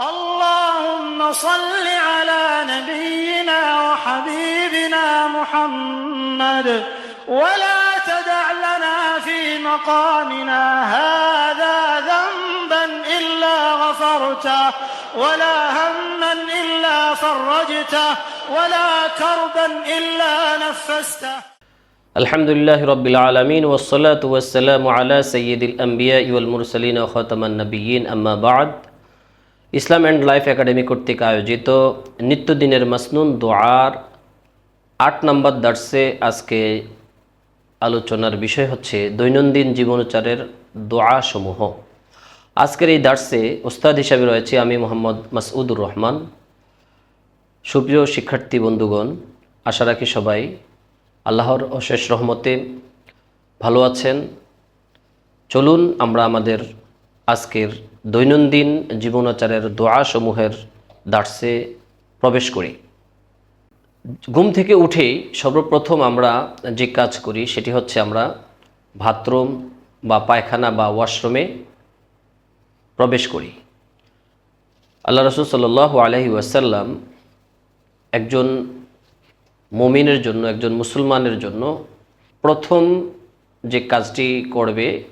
اللهم صل على نبينا وحبيبنا محمد ولا تدع لنا في مقامنا هذا ذنبا إلا غفرته ولا هما إلا فرجته ولا كربا إلا نفسته. الحمد لله رب العالمين والصلاة والسلام على سيد الأنبياء والمرسلين وخاتم النبيين. أما بعد Islam and life academy কর্তৃক আয়োজিত নিত্যদিনের মাসনুন দোয়ার আট নম্বর দার্সে আজকে আলোচনার বিষয় হচ্ছে দৈনন্দিন জীবনচারের দোয়া সমূহ আজকের এই দার্সে ওস্তাদ হিসাবে রয়েছে আমি মোহাম্মদ মাসউদুর রহমান। সুপ্রিয় শিক্ষার্থী বন্ধুগণ, আশা রাখি সবাই আল্লাহর অশেষ রহমতে ভালো আছেন। চলুন আমরা আমাদের আজকের দৈনন্দিন জীবনাচারের দোয়াসমূহের দার্সে প্রবেশ করি। ঘুম থেকে উঠেই সর্বপ্রথম আমরা যে কাজ করি সেটি হচ্ছে আমরা বাথরুম বা পায়খানা বা ওয়াশরুমে প্রবেশ করি। আল্লাহ রসুল সাল্লাহ আলহি ওয়াসাল্লাম একজন মমিনের জন্য, একজন মুসলমানের জন্য প্রথম যে কাজটি করবে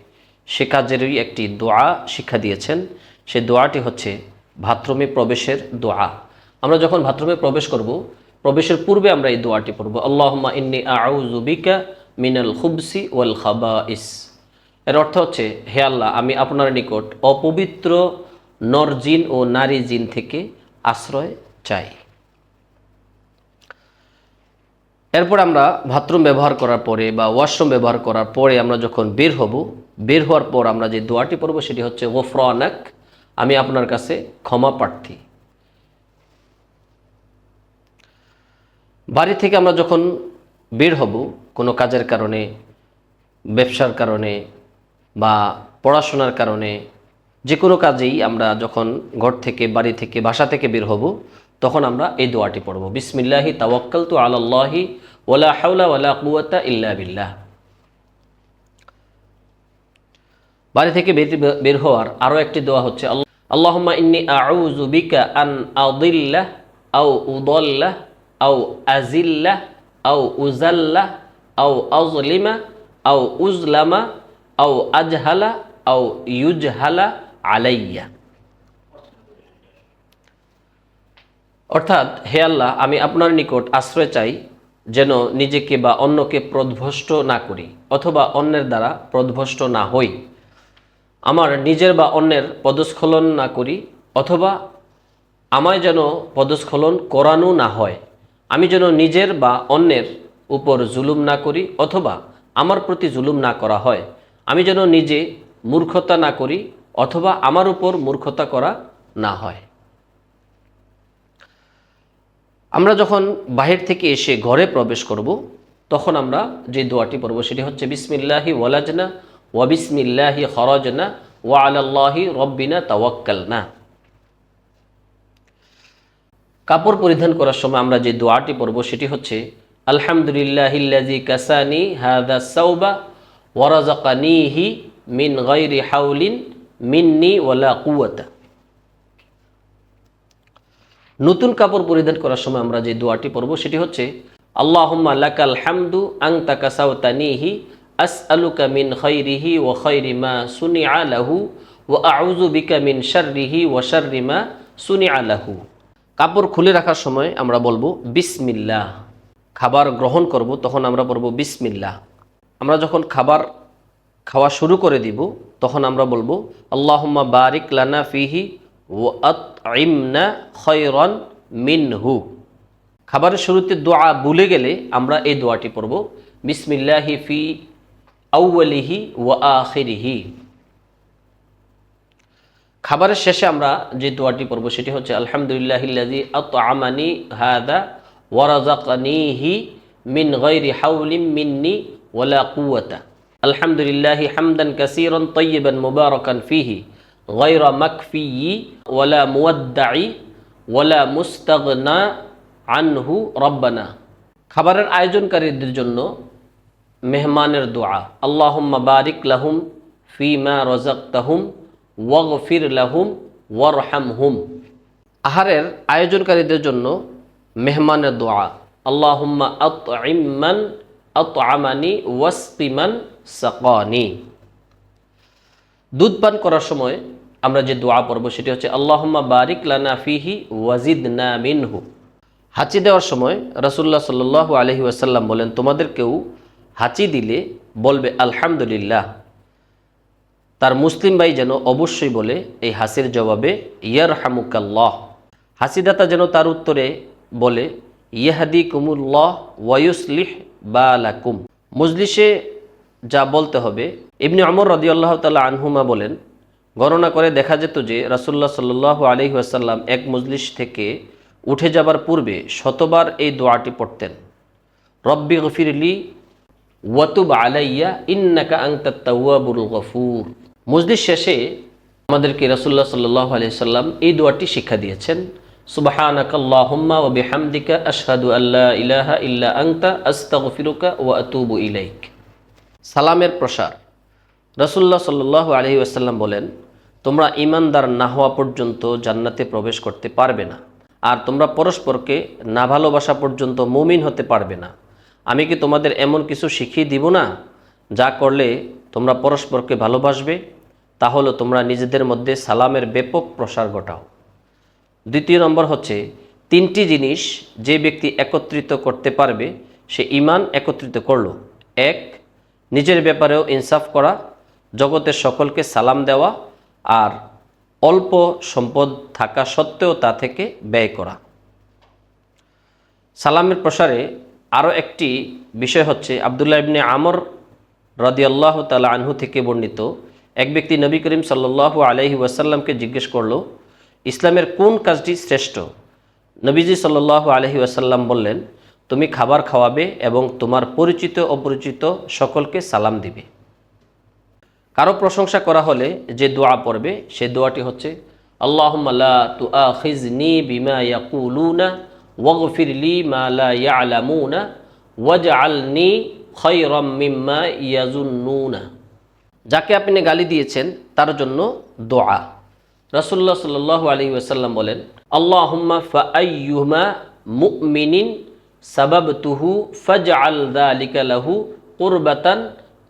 সে কাজেরই একটি দোয়া শিক্ষা দিয়েছেন। সে দোয়াটি হচ্ছে বাথরুমে প্রবেশের দোয়া। আমরা যখন বাথরুমে প্রবেশ করব, প্রবেশের পূর্বে আমরা এই দোয়াটি পড়ব আল্লাহমা ইন্নি আউজুবিকা মিনাল খুবসি ওয়াল খাবা ইস এর অর্থ হচ্ছে, হে আল্লাহ, আমি আপনার নিকট অপবিত্র নরজিন ও নারী জিন থেকে আশ্রয় চাই। এরপর আমরা বাথরুম ব্যবহার করার পরে বা ওয়াশরুম ব্যবহার করার পরে আমরা যখন বের হব বের হওয়ার পর আমরা যে দোয়াটি পড়ব সেটি হচ্ছে গোফরানাক আমি আপনার কাছে ক্ষমা প্রার্থী। বাড়ি থেকে আমরা যখন বের হব, কোনো কাজের কারণে, ব্যবসার কারণে বা পড়াশোনার কারণে, যে কোনো কাজেই আমরা যখন ঘর থেকে, বাড়ি থেকে, বাসা থেকে বের হব, তখন আমরা এই দোয়াটি পড়ব, বিসমিল্লাহি তাওয়াক্কাল তু আল্লাহি ওলা হাউলা ওয়ালা কুয়াতা ইল্লা বিল্লাহ। বাড়ি থেকে বের হওয়ার আরও একটি দোয়া হচ্ছে আল্লাহম্মা ইন্নি আউযু বিকা আন আদিল্লাহ আও উদল্লাহ আও আজিল্লাহ আও উজাল্লাহ আও আজলিমা আও উজলামা আও আজহালা আও ইউজহালা আলাইয়া। অর্থাৎ, হে আল্লাহ, আমি আপনার নিকট আশ্রয় চাই যেন নিজেকে বা অন্যকে প্রধ্বষ্ট না করি, অথবা অন্যের দ্বারা প্রধ্বষ্ট না হই। আমার নিজের বা অন্যের পদস্খলন না করি, অথবা আমায় যেন পদস্খলন করানো না হয়, আমি যেন নিজের বা অন্যের উপর জুলুম না করি, অথবা আমার প্রতি জুলুম না করা হয়, আমি যেন নিজে মূর্খতা না করি, অথবা আমার উপর মূর্খতা করা না হয়। আমরা যখন বাহির থেকে এসে ঘরে প্রবেশ করব, তখন আমরা যে দোয়াটি পড়ব সেটি হচ্ছে, বিসমিল্লাহি ওয়ালাজনা ওয়া বিসমিল্লাহি খরজনা ওয়া আলাল্লাহি রব্বিনা কাপড় পরিধান করার সময় আমরা যে দোয়াটি পড়ব সেটি হচ্ছে আলহামদুলিল্লাহিল্লাজি কাসানি হাদা সাউবা ওয়ারাজাকানিহি মিন গাইরি হাউলিন মিন্নি ওয়ালা কুয়াতা নতুন কাপড় পরিধান করার সময় আমরা যে দোয়াটি পড়ব সেটি হচ্ছে, আল্লাহম্মা লাকাল হামদু আং তাকাসাউতানিহি আস আলুকা মিন খৈরিহি ও খৈরি মা সুনি আলাহু ও আউজু বিকা মিন শাররিহি ও শাররি মা সুনি কাপড় খুলে রাখার সময় আমরা বলব বিসমিল্লাহ। খাবার গ্রহণ করব তখন আমরা বলব বিসমিল্লাহ। আমরা যখন খাবার খাওয়া শুরু করে দিব তখন আমরা বলব আল্লাহম্মা বারিক লানা ফিহি ও আতইমনা খয়রন মিনহু। খাবারের শুরুতে দোয়া ভুলে গেলে আমরা এই দোয়াটি পড়ব বিসমিল্লাহি ফি আউ্বালিহি ওয়া আখিরিহি খাবারের শেষে আমরা যে দোয়াটি পড়ব সেটি হচ্ছে আলহামদুলিল্লাহিল্লাজি আত আমানি হাদা ওয়ারাজাকানিহি মিন গৈরি হাউলিম মিন্নি ওয়ালা কুয়াতা আলহামদুলিল্লাহি হামদান কাসিরন তৈয়বান মুবারকান ফিহি غير مكفي ولا مودع ولا مستغنى আনহু রব্বানা খাবারের আয়োজনকারীদের জন্য মেহমানের দোয়া। আল্লাহুম্মা বারিক লাহুম ফিমা রজাক তাহুম ওয়াগফির লাহুম ওয়ারহাম হুম আহারের আয়োজনকারীদের জন্য মেহমানের দোয়া। আল্লাহুম্মা আত ইম্মান আত আমানি ওয়াসপিমান সাকানি। দুধ পান করার সময় আমরা যে দোয়া পড়ব সেটি হচ্ছে, আল্লাহম্মা বারিক লানা ফিহি ওয়াজিদ না মিনহু। হাঁচি দেওয়ার সময় রাসুল্লাহ সাল্লাহ আলহি ওয়াসাল্লাম বলেন, তোমাদের কেউ হাঁচি দিলে বলবে, আলহামদুলিল্লাহ। তার মুসলিম ভাই যেন অবশ্যই বলে এই হাসির জবাবে ইয়ার হামুকাল্লাহ হাসিদাতা যেন তার উত্তরে বলে ইহাদি কুমুল্লাহ ওয়ায়ুসলিহ বা লাকুম মজলিসে যা বলতে হবে, ইবনি অমর রদিয়াল্লাহ তাল্লাহ আনহুমা বলেন, গণনা করে দেখা যেত যে রাসুল্লাহ সাল্লাহ আলহি আসাল্লাম এক মজলিস থেকে উঠে যাবার পূর্বে শতবার এই দোয়াটি পড়তেন। রব্বি গফিরলি ওয়াতুব আলাইয়া ইন্নাকা আংতা তাওয়াবুল গফুর। মজলিস শেষে আমাদেরকে রাসুল্লাহ সাল্লাহ আলি সাল্লাম এই দোয়াটি শিক্ষা দিয়েছেন সুবাহানাক আল্লাহুম্মা ওয়া বিহামদিকা আশহাদু আল্লা ইলাহা ইল্লা আংতা আস্তাগফিরুকা ওয়া আতুবু ইলাইক। সালামের প্রসার। রসুল্লাহ সাল্লাহ আলহি আসাল্লাম বলেন, তোমরা ইমানদার না হওয়া পর্যন্ত জান্নাতে প্রবেশ করতে পারবে না, আর তোমরা পরস্পরকে না ভালোবাসা পর্যন্ত মুমিন হতে পারবে না। আমি কি তোমাদের এমন কিছু শিখিয়ে দিব না? যা করলে তোমরা পরস্পরকে ভালোবাসবে তাহলে তোমরা নিজেদের মধ্যে সালামের ব্যাপক প্রসার ঘটাও। দ্বিতীয় নম্বর হচ্ছে, তিনটি জিনিস যে ব্যক্তি একত্রিত করতে পারবে, সে ইমান একত্রিত করল। এক, নিজের ব্যাপারেও ইনসাফ করা, জগতের সকলকে সালাম দেওয়া, আর অল্প সম্পদ থাকা সত্ত্বেও তা থেকে ব্যয় করা। সালামের প্রসারে আরও একটি বিষয় হচ্ছে আবদুল্লাহ ইবনে আমর রদিয়াল্লাহ তালা আনহু থেকে বর্ণিত। এক ব্যক্তি নবী করিম সাল্লাল্লাহু আলহি ওয়াসাল্লামকে জিজ্ঞেস করল, ইসলামের কোন কাজটি শ্রেষ্ঠ? নবীজি সাল্লাল্লাহু আলহি ওয়াসাল্লাম বললেন, তুমি খাবার খাওয়াবে এবং তোমার পরিচিত অপরিচিত সকলকে সালাম দিবে। কারও প্রশংসা করা হলে যে দোয়া পড়বে, সে দোয়াটি হচ্ছে আল্লাহমাল্লা তু আখিজনি বিমা ইয়াকুলুনা ওয়াগফির লি মা লা ইয়ালামুনা ওয়াজআলনি খায়রাম মিম্মা ইয়াজুন্নুনা যাকে আপনি গালি দিয়েছেন, তার জন্য দোয়া। রাসূলুল্লাহ সাল্লাল্লাহু আলাইহি ওয়াসাল্লাম বলেন, আল্লাহুম্মা ফাআইয়ুমা মুমিনিন সাবাবতুহু ফাজআল যালিকা লাহু কুরবাতান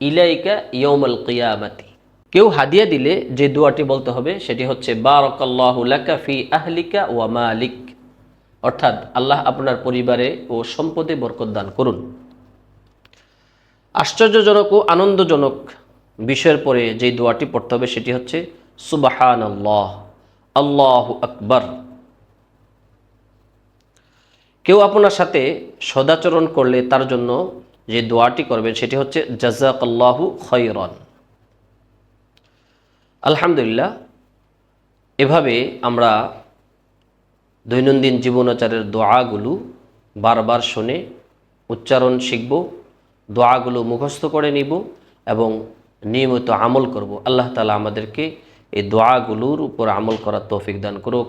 ইলাইকা ইয়ৌমল কিয়ামাতি। কেউ হাদিয়া দিলে যে দোয়াটি বলতে হবে, সেটি হচ্ছে, বারকাল্লাহু লাকা ফি আহলিকা ওয়া মালিক। অর্থাৎ আল্লাহ আপনার পরিবারে ও সম্পদে বরকত দান করুন। আশ্চর্যজনক ও আনন্দজনক বিষয়ের পরে যে দোয়াটি পড়তে হবে সেটি হচ্ছে সুবাহান আল্লাহ আল্লাহ আকবর। কেউ আপনার সাথে সদাচরণ করলে তার জন্য যে দোয়াটি করবেন সেটি হচ্ছে জাজাক আল্লাহু খয়রন। আলহামদুলিল্লাহ, এভাবে আমরা দৈনন্দিন জীবনাচারের দোয়াগুলো বারবার শুনে উচ্চারণ শিখব, দোয়াগুলো মুখস্থ করে নিব এবং নিয়মিত আমল করব। আল্লাহ তালা আমাদেরকে এই দোয়াগুলোর উপর আমল করার তৌফিক দান করুক।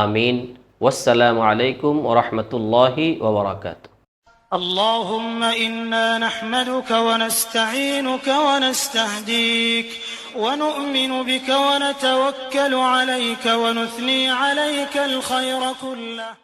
আমিন। ওয়াসালামু আলাইকুম ও ওরহমতুল্লাহি ওবরাকাত اللهم إنا نحمدك ونستعينك ونستهديك ونؤمن بك ونتوكل عليك ونثني عليك الخير كله.